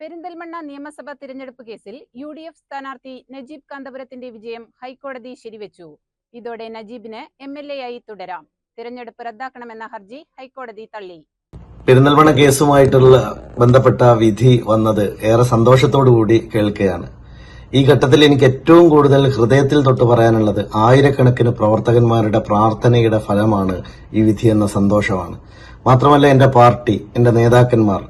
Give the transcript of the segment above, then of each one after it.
പെരിന്തൽമണ്ണ നിയമസഭാ തിരഞ്ഞെടുപ്പ് കേസിൽ യു ഡി എഫ് സ്ഥാനാർത്ഥി നജീബ് കാന്തപുരത്തിന്റെ വിജയം ഹൈക്കോടതി ശരിവെച്ചു. ഇതോടെ നജീബിന് എം എൽ എ ആയി തുടരാം. തിരഞ്ഞെടുപ്പ് റദ്ദാക്കണമെന്ന ഹർജി ഹൈക്കോടതി തള്ളി. പെരിന്തൽമണ്ണ കേസുമായിട്ടുള്ള ബന്ധപ്പെട്ട വിധി വന്നത് ഏറെ സന്തോഷത്തോടു കൂടി കേൾക്കുകയാണ്. ഈ ഘട്ടത്തിൽ എനിക്ക് ഏറ്റവും കൂടുതൽ ഹൃദയത്തിൽ തൊട്ട് പറയാനുള്ളത് ആയിരക്കണക്കിന് പ്രവർത്തകന്മാരുടെ പ്രാർത്ഥനയുടെ ഫലമാണ് ഈ വിധി എന്ന സന്തോഷമാണ്. മാത്രമല്ല എന്റെ പാർട്ടി എന്റെ നേതാക്കന്മാർ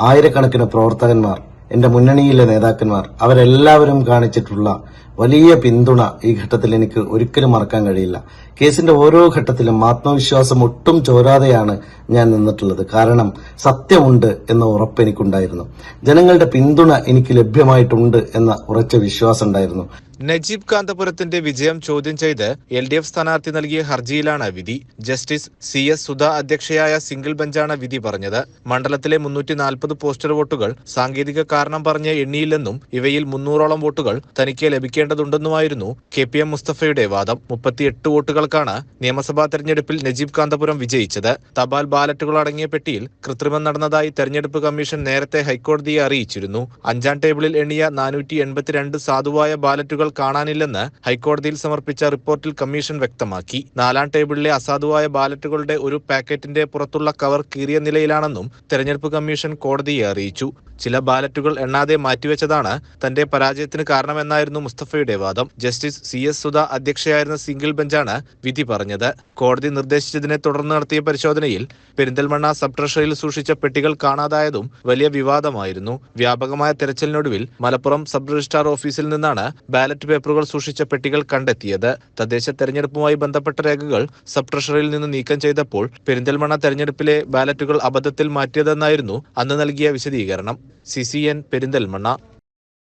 ആയിരക്കണക്കിന് പ്രവർത്തകന്മാർ എന്റെ മുന്നണിയിലെ നേതാക്കന്മാർ അവരെല്ലാവരും കാണിച്ചിട്ടുള്ള വലിയ പിന്തുണ ഈ ഘട്ടത്തിൽ എനിക്ക് ഒരിക്കലും മറക്കാൻ കഴിയില്ല. കേസിന്റെ ഓരോ ഘട്ടത്തിലും ആത്മവിശ്വാസം ഒട്ടും ചോരാതെയാണ് ഞാൻ നിന്നിട്ടുള്ളത്. കാരണം സത്യമുണ്ട് എന്ന ഉറപ്പ് എനിക്കുണ്ടായിരുന്നു. ജനങ്ങളുടെ പിന്തുണ എനിക്ക് ലഭ്യമായിട്ടുണ്ട് എന്ന ഉറച്ച വിശ്വാസം ഉണ്ടായിരുന്നു. നജീബ് കാന്തപുരത്തിന്റെ വിജയം ചോദ്യം ചെയ്ത് എൽ ഡി എഫ് സ്ഥാനാർത്ഥി നൽകിയ ഹർജിയിലാണ് വിധി. ജസ്റ്റിസ് സി എസ് സുധ അധ്യക്ഷയായ സിംഗിൾ ബെഞ്ചാണ് വിധി പറഞ്ഞത്. മണ്ഡലത്തിലെ മുന്നൂറ്റി നാൽപ്പത് പോസ്റ്റർ വോട്ടുകൾ സാങ്കേതിക കാരണം പറഞ്ഞ് എണ്ണിയില്ലെന്നും ഇവയിൽ മുന്നൂറോളം വോട്ടുകൾ തനിക്ക് ലഭിക്കേണ്ടതുണ്ടെന്നുമായിരുന്നു കെ പി എം മുസ്തഫയുടെ വാദം. മുപ്പത്തിയെട്ട് വോട്ടുകൾക്കാണ് നിയമസഭാ തെരഞ്ഞെടുപ്പിൽ നജീബ് കാന്തപുരം വിജയിച്ചത്. തപാൽ ബാലറ്റുകൾ അടങ്ങിയ പെട്ടിയിൽ കൃത്രിമം നടന്നതായി തെരഞ്ഞെടുപ്പ് കമ്മീഷൻ നേരത്തെ ഹൈക്കോടതിയെ അറിയിച്ചിരുന്നു. അഞ്ചാം ടേബിളിൽ എണ്ണിയ നാനൂറ്റി സാധുവായ ബാലറ്റുകൾ കാണാനില്ലെന്ന് ഹൈക്കോടതിയിൽ സമർപ്പിച്ച റിപ്പോർട്ടിൽ കമ്മീഷൻ വ്യക്തമാക്കി. നാലാം ടേബിളിലെ അസാധുവായ ബാലറ്റുകളുടെ ഒരു പാക്കറ്റിന്റെ പുറത്തുള്ള കവർ കീറിയ നിലയിലാണെന്നും തെരഞ്ഞെടുപ്പ് കമ്മീഷൻ കോടതിയെ അറിയിച്ചു. ചില ബാലറ്റുകൾ എണ്ണാതെ മാറ്റിവെച്ചതാണ് തന്റെ പരാജയത്തിന് കാരണമെന്നായിരുന്നു മുസ്തഫയുടെ വാദം. ജസ്റ്റിസ് സി എസ് സുധ അധ്യക്ഷയായിരുന്ന സിംഗിൾ ബെഞ്ചാണ് വിധി പറഞ്ഞത്. കോടതി നിർദ്ദേശിച്ചതിനെ തുടർന്ന് നടത്തിയ പരിശോധനയിൽ പെരിന്തൽമണ്ണ സബ് ട്രഷറിയിൽ സൂക്ഷിച്ച പെട്ടികൾ കാണാതായതും വലിയ വിവാദമായിരുന്നു. വ്യാപകമായ തെരച്ചിലിനൊടുവിൽ മലപ്പുറം സബ് രജിസ്ട്രാർ ഓഫീസിൽ നിന്നാണ് ബാലറ്റ് പേപ്പറുകൾ സൂക്ഷിച്ച പെട്ടികൾ കണ്ടെത്തിയത്. തദ്ദേശ തെരഞ്ഞെടുപ്പുമായി ബന്ധപ്പെട്ട രേഖകൾ സബ് ട്രഷറിയിൽ നിന്ന് നീക്കം ചെയ്തപ്പോൾ പെരിന്തൽമണ്ണ തെരഞ്ഞെടുപ്പിലെ ബാലറ്റുകൾ അബദ്ധത്തിൽ മാറ്റിയതെന്നായിരുന്നു അന്ന് നൽകിയ വിശദീകരണം. C C N Perinthalmanna.